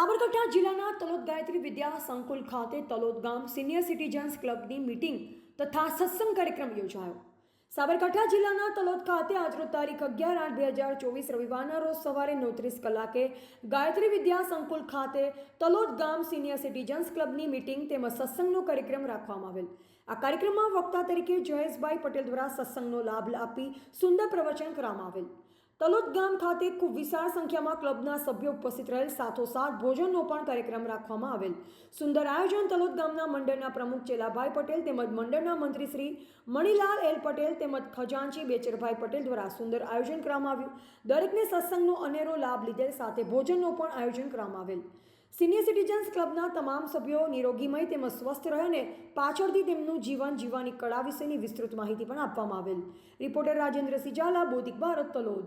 સાબરકાંઠા જિલ્લાના તલોદ ગાયત્રી વિદ્યા સંકુલ ખાતે તલોદ ગામ સિનિયર સિટીઝન્સ ક્લબની મીટિંગ તથા સત્સંગ કાર્યક્રમ યોજાયો. સાબરકાંઠા જિલ્લાના તલોદ ખાતે આજરોજ તારીખ અગિયાર આઠ બે હજાર ચોવીસ રવિવારના રોજ સવારે નોત્રીસ કલાકે ગાયત્રી વિદ્યા સંકુલ ખાતે તલોદ ગામ સિનિયર સિટીઝન્સ ક્લબની મિટિંગ તેમજ સત્સંગનો કાર્યક્રમ રાખવામાં આવેલ. આ કાર્યક્રમમાં વક્તા તરીકે જયેશભાઈ પટેલ દ્વારા સત્સંગનો લાભ આપી સુંદર પ્રવચન કરવામાં આવેલ. તલોદ ગામ ખાતે ખૂબ વિશાળ સંખ્યામાં ક્લબના સભ્યો ઉપસ્થિત રહેલ. સાથોસાથ ભોજનનો પણ કાર્યક્રમ રાખવામાં આવેલ. સુંદર આયોજન તલોદ ગામના મંડળના પ્રમુખ ચેલાભાઈ પટેલ તેમજ મંડળના મંત્રી શ્રી મણિલાલ એલ પટેલ તેમજ ખજાનચી બેચરભાઈ પટેલ દ્વારા સુંદર આયોજન કરવામાં આવ્યું. દરેકને સત્સંગનો અનેરો લાભ લીધેલ. સાથે ભોજનનો પણ આયોજન કરવામાં આવેલ. સિનિયર સિટીઝન્સ ક્લબના તમામ સભ્યો નિરોગીમય તેમજ સ્વસ્થ રહે અને પાછળથી તેમનું જીવન જીવવાની કળા વિશેની વિસ્તૃત માહિતી પણ આપવામાં આવેલ. રિપોર્ટર રાજેન્દ્ર સિજાલા બોધિક ભારત, તલોદ.